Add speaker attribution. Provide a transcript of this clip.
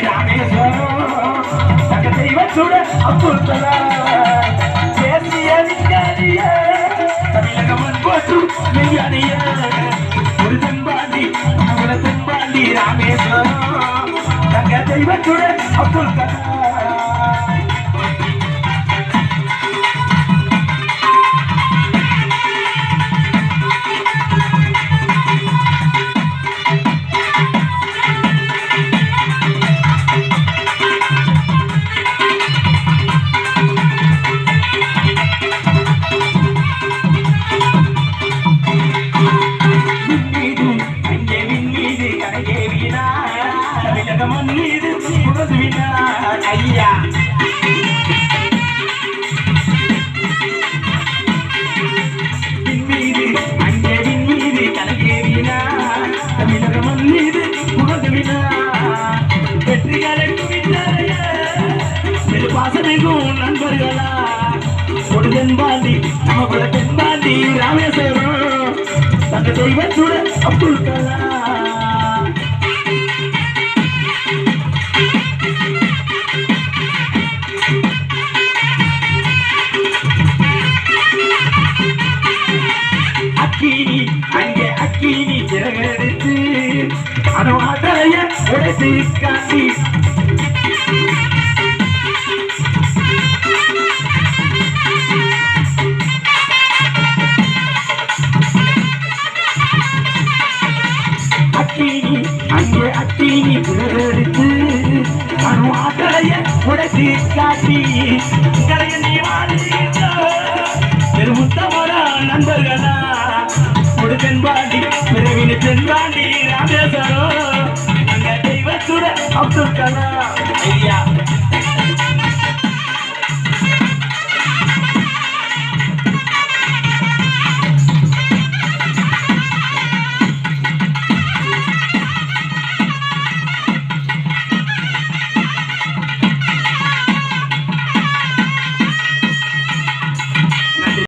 Speaker 1: ராமேஸ்வரம் தங்க தெய்வத்தோட அப்துல் கலாம். தேசிய விஞ்ஞானிய தமிழகம் போற்று விஞ்ஞானிய ஒரு தென்பாண்டி தென்பாண்டி ராமேஸ்வரம் தங்க தெய்வத்துடன் அப்துல் வெற்றிகளை குவித்தாரைய சிறு பாசமிகும் நண்பர்களா ஒரு தென்பாண்டி நம்ம குல தென்பாண்டி ராமேஸ்வரம். தங்க தெய்வத்தோட அப்துல் கலாம். அக்கினி அங்கே அக்கினி சிறகெடுத்து அதோ அதலைய உடைத்து காட்டி. அக்கினி அங்கே அக்கினி சிறகெடுத்து அதோ உடைத்து காட்டி. நீ ஒரு பெண்பாண்டி பிரவின் பெண்பாண்டி ராமேஸ்வரம். அங்க தெய்வத்துட அப்துல் கலாம்.